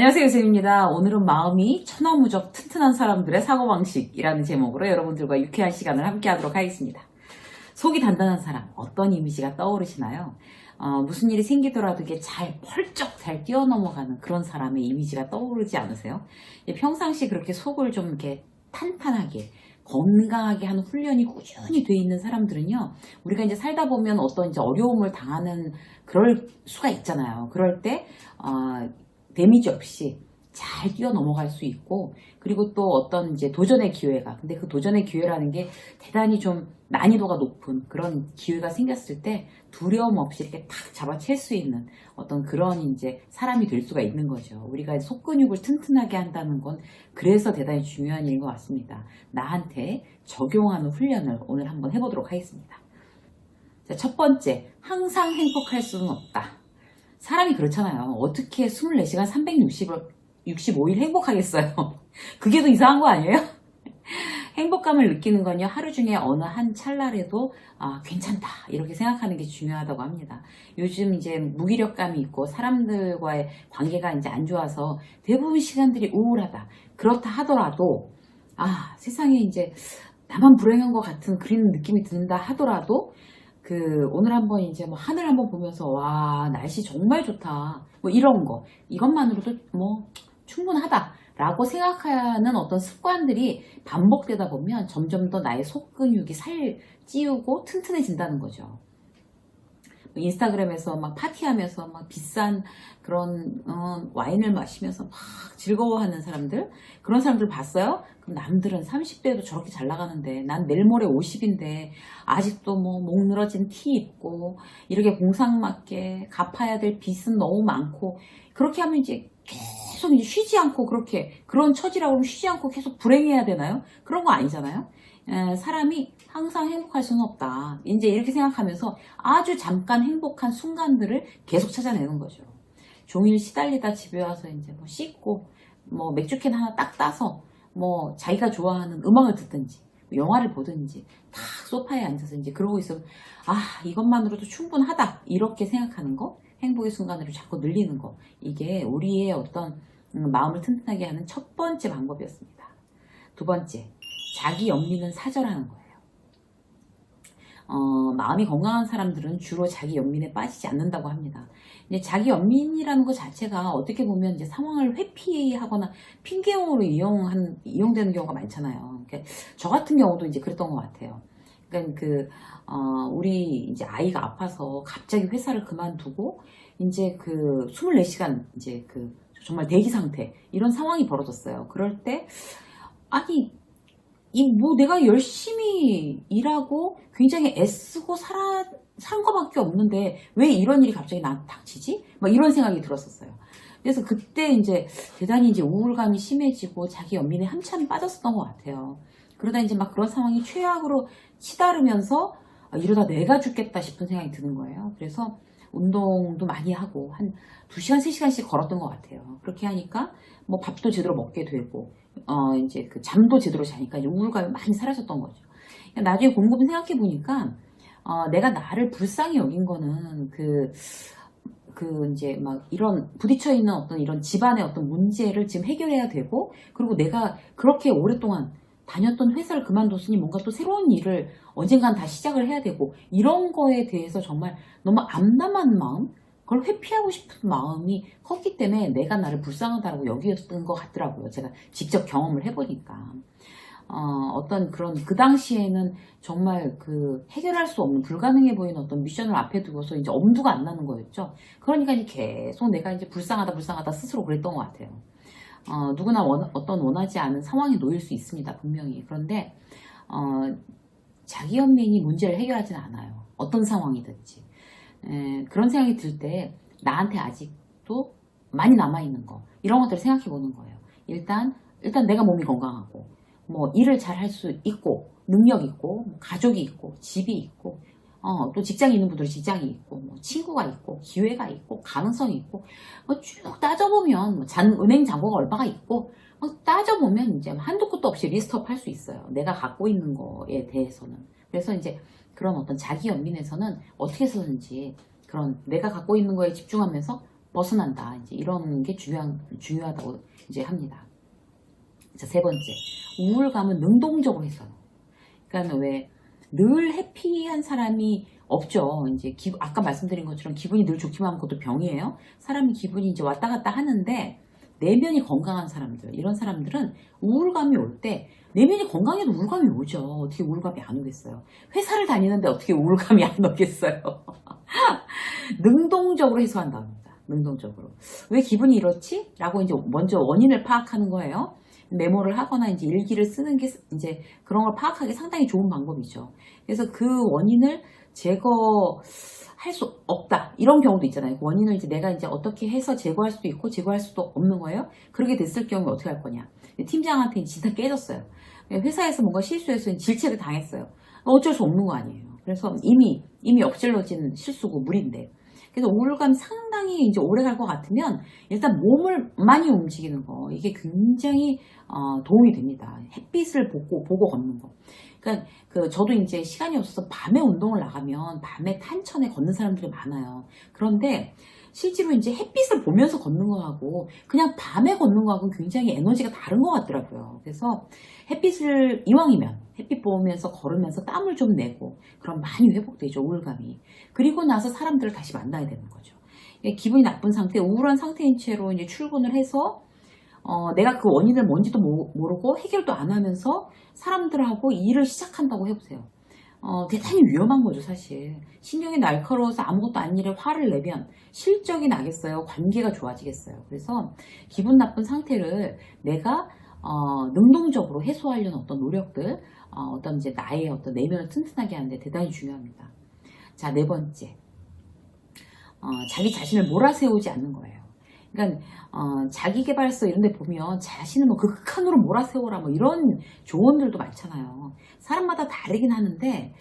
안녕하세요, 유쌤입니다. 오늘은 마음이 천하무적 튼튼한 사람들의 사고방식이라는 제목으로 여러분들과 유쾌한 시간을 함께 하도록 하겠습니다. 속이 단단한 사람, 어떤 이미지가 떠오르시나요? 어, 무슨 일이 생기더라도 이게 잘 펄쩍 잘 뛰어넘어가는 그런 사람의 이미지가 떠오르지 않으세요? 예, 평상시 그렇게 속을 좀 이렇게 탄탄하게 건강하게 하는 훈련이 꾸준히 돼 있는 사람들은요, 우리가 이제 살다 보면 어떤 이제 어려움을 당하는 그럴 수가 있잖아요. 그럴 때, 어, 데미지 없이 잘 뛰어 넘어갈 수 있고, 그리고 또 어떤 이제 도전의 기회가, 근데 그 도전의 기회라는 게 대단히 좀 난이도가 높은 그런 기회가 생겼을 때 두려움 없이 이렇게 탁 잡아챌 수 있는 어떤 그런 이제 사람이 될 수가 있는 거죠. 우리가 속근육을 튼튼하게 한다는 건 그래서 대단히 중요한 일인 것 같습니다. 나한테 적용하는 훈련을 오늘 한번 해보도록 하겠습니다. 자, 첫 번째, 항상 행복할 수는 없다. 사람이 그렇잖아요. 어떻게 24시간 365일 행복하겠어요? 그게 더 이상한 거 아니에요? 행복감을 느끼는 건요, 하루 중에 어느 한 찰나라도, 아, 괜찮다. 이렇게 생각하는 게 중요하다고 합니다. 요즘 이제 무기력감이 있고, 사람들과의 관계가 이제 안 좋아서 대부분 시간들이 우울하다. 그렇다 하더라도, 아, 세상에 이제 나만 불행한 것 같은 그런 느낌이 든다 하더라도, 그, 오늘 한번 이제 뭐 하늘 한번 보면서, 와, 날씨 정말 좋다. 뭐 이런 거. 이것만으로도 뭐 충분하다. 라고 생각하는 어떤 습관들이 반복되다 보면 점점 더 나의 속근육이 살 찌우고 튼튼해진다는 거죠. 뭐 인스타그램에서 막 파티하면서 막 비싼 그런 어, 와인을 마시면서 막 즐거워하는 사람들 그런 사람들 봤어요? 그럼 남들은 30대도 저렇게 잘 나가는데 난 내일 모레 50인데 아직도 뭐 목 늘어진 티 입고 이렇게 공상맞게 갚아야 될 빚은 너무 많고 그렇게 하면 이제 계속 이제 쉬지 않고 그렇게 그런 처지라고 하면 쉬지 않고 계속 불행해야 되나요? 그런 거 아니잖아요. 에, 사람이 항상 행복할 수는 없다. 이제 이렇게 생각하면서 아주 잠깐 행복한 순간들을 계속 찾아내는 거죠. 종일 시달리다 집에 와서 이제 뭐 씻고 뭐 맥주캔 하나 딱 따서 뭐 자기가 좋아하는 음악을 듣든지 영화를 보든지 탁 소파에 앉아서 이제 그러고 있으면 아 이것만으로도 충분하다 이렇게 생각하는 거 행복의 순간으로 자꾸 늘리는 거 이게 우리의 어떤 음, 마음을 튼튼하게 하는 첫 번째 방법이었습니다. 두 번째 자기 연민은 사절하는 거예요. 어, 마음이 건강한 사람들은 주로 자기 연민에 빠지지 않는다고 합니다. 이제 자기 연민이라는 것 자체가 어떻게 보면 이제 상황을 회피하거나 핑계용으로 이용한, 이용되는 경우가 많잖아요. 그러니까 저 같은 경우도 이제 그랬던 것 같아요. 그러니까 그, 어, 우리 이제 아이가 아파서 갑자기 회사를 그만두고 이제 그 24시간 이제 그 정말 대기 상태 이런 상황이 벌어졌어요. 그럴 때 아니 이 뭐 내가 열심히 일하고 굉장히 애쓰고 살아 산 거밖에 없는데 왜 이런 일이 갑자기 나한테 닥치지? 막 이런 생각이 들었었어요. 그래서 그때 이제 대단히 이제 우울감이 심해지고 자기 연민에 한참 빠졌었던 것 같아요. 그러다 이제 막 그런 상황이 최악으로 치달으면서 아, 이러다 내가 죽겠다 싶은 생각이 드는 거예요. 그래서 운동도 많이 하고 한 2시간, 3시간씩 걸었던 것 같아요. 그렇게 하니까 뭐 밥도 제대로 먹게 되고 어 이제 그 잠도 제대로 자니까 이제 우울감이 많이 사라졌던 거죠. 나중에 곰곰이 생각해 보니까 어 내가 나를 불쌍히 여긴 거는 그 그 이제 막 이런 부딪혀 있는 어떤 이런 집안의 어떤 문제를 지금 해결해야 되고 그리고 내가 그렇게 오랫동안 다녔던 회사를 그만뒀으니 뭔가 또 새로운 일을 언젠간 다 시작을 해야 되고 이런 거에 대해서 정말 너무 암담한 마음 그걸 회피하고 싶은 마음이 컸기 때문에 내가 나를 불쌍하다고 여기었던 것 같더라고요. 제가 직접 경험을 해보니까. 어, 떤 그런 그 당시에는 정말 그 해결할 수 없는 불가능해 보이는 어떤 미션을 앞에 두고서 이제 엄두가 안 나는 거였죠. 그러니까 이제 계속 내가 이제 불쌍하다 불쌍하다 스스로 그랬던 것 같아요. 어, 누구나 원, 어떤 원하지 않은 상황에 놓일 수 있습니다. 분명히. 그런데 어, 자기 연민이 문제를 해결하지는 않아요. 어떤 상황이든지. 에, 그런 생각이 들 때 나한테 아직도 많이 남아있는 거 이런 것들을 생각해 보는 거예요. 일단 일단 내가 몸이 건강하고 뭐 일을 잘 할 수 있고 능력 있고 뭐 가족이 있고 집이 있고 어, 또 직장에 있는 분들은 직장이 있고, 뭐 친구가 있고, 기회가 있고, 가능성이 있고, 뭐 쭉 따져보면, 뭐 잔, 은행 잔고가 얼마가 있고, 뭐 따져보면 이제 한도 끝도 없이 리스트업 할 수 있어요. 내가 갖고 있는 거에 대해서는. 그래서 이제 그런 어떤 자기 연민에서는 어떻게 해서든지 그런 내가 갖고 있는 거에 집중하면서 벗어난다. 이제 이런 게 중요한, 중요하다고 이제 합니다. 자, 세 번째. 우울감은 능동적으로 해서. 그러니까 왜 늘 해피한 사람이 없죠. 이제 기- 아까 말씀드린 것처럼 기분이 늘 좋기만 하면 그것도 병이에요. 사람이 기분이 이제 왔다 갔다 하는데 내면이 건강한 사람들, 이런 사람들은 우울감이 올 때 내면이 건강해도 우울감이 오죠. 어떻게 우울감이 안 오겠어요. 회사를 다니는데 어떻게 우울감이 안 오겠어요. 능동적으로 해소한다고 합니다. 능동적으로. 왜 기분이 이렇지? 라고 이제 먼저 원인을 파악하는 거예요. 메모를 하거나 이제 일기를 쓰는 게 이제 그런 걸 파악하기 상당히 좋은 방법이죠. 그래서 그 원인을 제거 할 수 없다. 이런 경우도 있잖아요. 그 원인을 이제 내가 이제 어떻게 해서 제거할 수도 있고 제거할 수도 없는 거예요. 그렇게 됐을 경우에 어떻게 할 거냐. 팀장한테 진짜 깨졌어요. 회사에서 뭔가 실수해서 질책을 당했어요. 어쩔 수 없는 거 아니에요. 그래서 이미, 이미 엎질러진 실수고 무리인데. 그래서 우울감이 상당히 이제 오래 갈 것 같으면 일단 몸을 많이 움직이는 거. 이게 굉장히 어, 도움이 됩니다. 햇빛을 보고, 보고 걷는 거. 그러니까 그 저도 이제 시간이 없어서 밤에 운동을 나가면 밤에 탄천에 걷는 사람들이 많아요. 그런데 실제로 이제 햇빛을 보면서 걷는 거하고 그냥 밤에 걷는 거하고는 굉장히 에너지가 다른 것 같더라고요. 그래서 햇빛을 이왕이면 햇빛 보면서 걸으면서 땀을 좀 내고 그럼 많이 회복되죠 우울감이. 그리고 나서 사람들을 다시 만나야 되는 거죠. 기분이 나쁜 상태, 우울한 상태인 채로 이제 출근을 해서 어, 내가 그 원인을 뭔지도 모- 모르고 해결도 안 하면서 사람들하고 일을 시작한다고 해보세요. 어, 대단히 위험한 거죠, 사실. 신경이 날카로워서 아무것도 아닌 일에 화를 내면 실적이 나겠어요? 관계가 좋아지겠어요? 그래서 기분 나쁜 상태를 내가 어, 능동적으로 해소하려는 어떤 노력들, 어, 떤 이제 나의 어떤 내면을 튼튼하게 하는데 대단히 중요합니다. 자, 네 번째. 어, 자기 자신을 몰아세우지 않는 거예요. 그러니까 어, 자기개발서 이런 데 보면 자신을 뭐 극한으로 몰아세우라 뭐 이런 조언들도 많잖아요. 사람마다 다르긴 하는데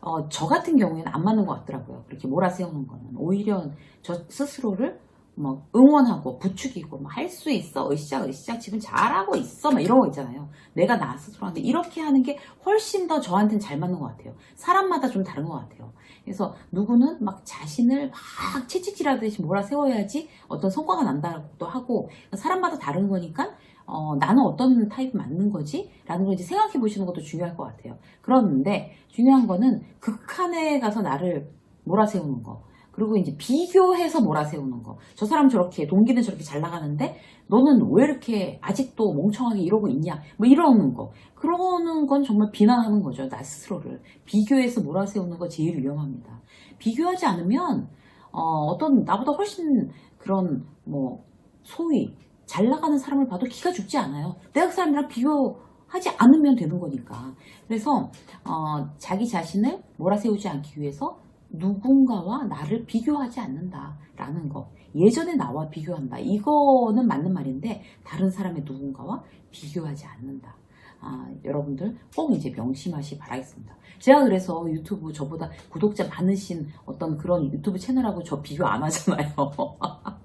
어, 저 같은 경우에는 안 맞는 것 같더라고요. 그렇게 몰아세우는 거는. 오히려 저 스스로를 뭐 응원하고 부추기고 뭐 할 수 있어 으쌰 으쌰 지금 잘하고 있어 막 이런 거 있잖아요. 내가 나 스스로한테 이렇게 하는 게 훨씬 더 저한테는 잘 맞는 것 같아요. 사람마다 좀 다른 것 같아요. 그래서 누구는 막 자신을 막 채찍질하듯이 몰아 세워야지 어떤 성과가 난다고 하고 사람마다 다른 거니까 어, 나는 어떤 타입이 맞는 거지? 라는 걸 이제 생각해 보시는 것도 중요할 것 같아요. 그런데 중요한 거는 극한에 가서 나를 몰아세우는 거 그리고 이제 비교해서 몰아세우는 거. 저 사람 저렇게, 동기는 저렇게 잘 나가는데, 너는 왜 이렇게 아직도 멍청하게 이러고 있냐? 뭐 이러는 거. 그러는 건 정말 비난하는 거죠. 나 스스로를. 비교해서 몰아세우는 거 제일 위험합니다. 비교하지 않으면, 어, 떤 나보다 훨씬 그런, 뭐, 소위, 잘 나가는 사람을 봐도 기가 죽지 않아요. 내가 그 사람이랑 비교 하지 않으면 되는 거니까. 그래서, 어, 자기 자신을 몰아세우지 않기 위해서 누군가와 나를 비교하지 않는다라는 거. 예전에 나와 비교한다. 이거는 맞는 말인데 다른 사람의 누군가와 비교하지 않는다. 아, 여러분들 꼭 이제 명심하시 바라겠습니다. 제가 그래서 유튜브 저보다 구독자 많으신 어떤 그런 유튜브 채널하고 저 비교 안 하잖아요.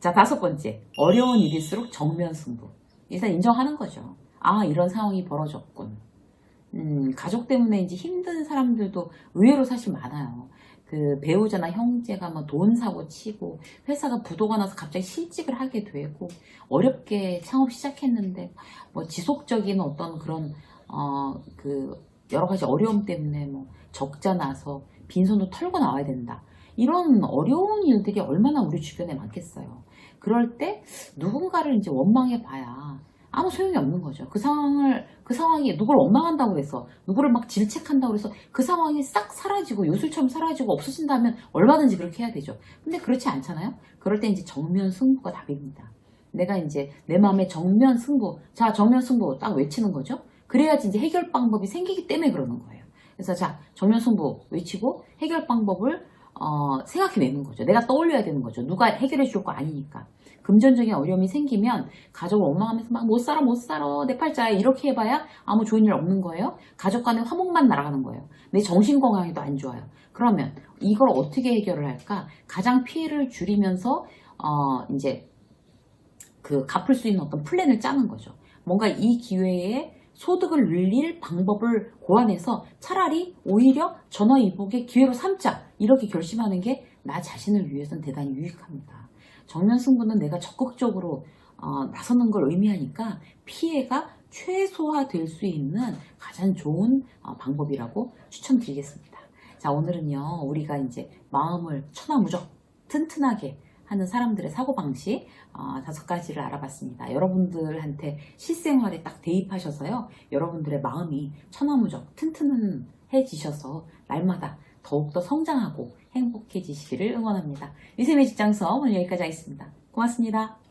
자, 다섯 번째. 어려운 일일수록 정면 승부. 일단 인정하는 거죠. 아, 이런 상황이 벌어졌군. 음, 가족 때문에 이제 힘든 사람들도 의외로 사실 많아요. 그 배우자나 형제가 뭐돈 사고 치고 회사가 부도가 나서 갑자기 실직을 하게 되고 어렵게 창업 시작했는데 뭐 지속적인 어떤 그런 어 그 여러 가지 어려움 때문에 뭐 적자 나서 빈손으로 털고 나와야 된다. 이런 어려운 일들이 얼마나 우리 주변에 많겠어요. 그럴 때 누군가를 이제 원망해 봐야 아무 소용이 없는 거죠. 그 상황을, 그 상황이 누구를 원망한다고 해서, 누구를 막 질책한다고 해서 그 상황이 싹 사라지고 요술처럼 사라지고 없어진다면 얼마든지 그렇게 해야 되죠. 근데 그렇지 않잖아요? 그럴 때 이제 정면 승부가 답입니다. 내가 이제 내 마음에 정면 승부, 자, 정면 승부 딱 외치는 거죠. 그래야지 이제 해결 방법이 생기기 때문에 그러는 거예요. 그래서 자, 정면 승부 외치고 해결 방법을 어, 생각해내는 거죠. 내가 떠올려야 되는 거죠. 누가 해결해 줄 거 아니니까. 금전적인 어려움이 생기면 가족을 원망하면서 막 못 살아 못 살아 내 팔자에 이렇게 해봐야 아무 좋은 일 없는 거예요. 가족 간의 화목만 날아가는 거예요. 내 정신 건강에도 안 좋아요. 그러면 이걸 어떻게 해결을 할까? 가장 피해를 줄이면서 어 이제 그 갚을 수 있는 어떤 플랜을 짜는 거죠. 뭔가 이 기회에 소득을 늘릴 방법을 고안해서 차라리 오히려 전화위복의 기회로 삼자 이렇게 결심하는 게 나 자신을 위해서는 대단히 유익합니다. 정면 승부는 내가 적극적으로 어, 나서는 걸 의미하니까 피해가 최소화될 수 있는 가장 좋은 어, 방법이라고 추천드리겠습니다. 자, 오늘은요, 우리가 이제 마음을 천하무적 튼튼하게 하는 사람들의 사고방식 어, 다섯 가지를 알아봤습니다. 여러분들한테 실생활에 딱 대입하셔서요, 여러분들의 마음이 천하무적 튼튼해지셔서 날마다 더욱더 성장하고 행복해지시기를 응원합니다. 유쌤의 직장서 오늘 여기까지 하겠습니다. 고맙습니다.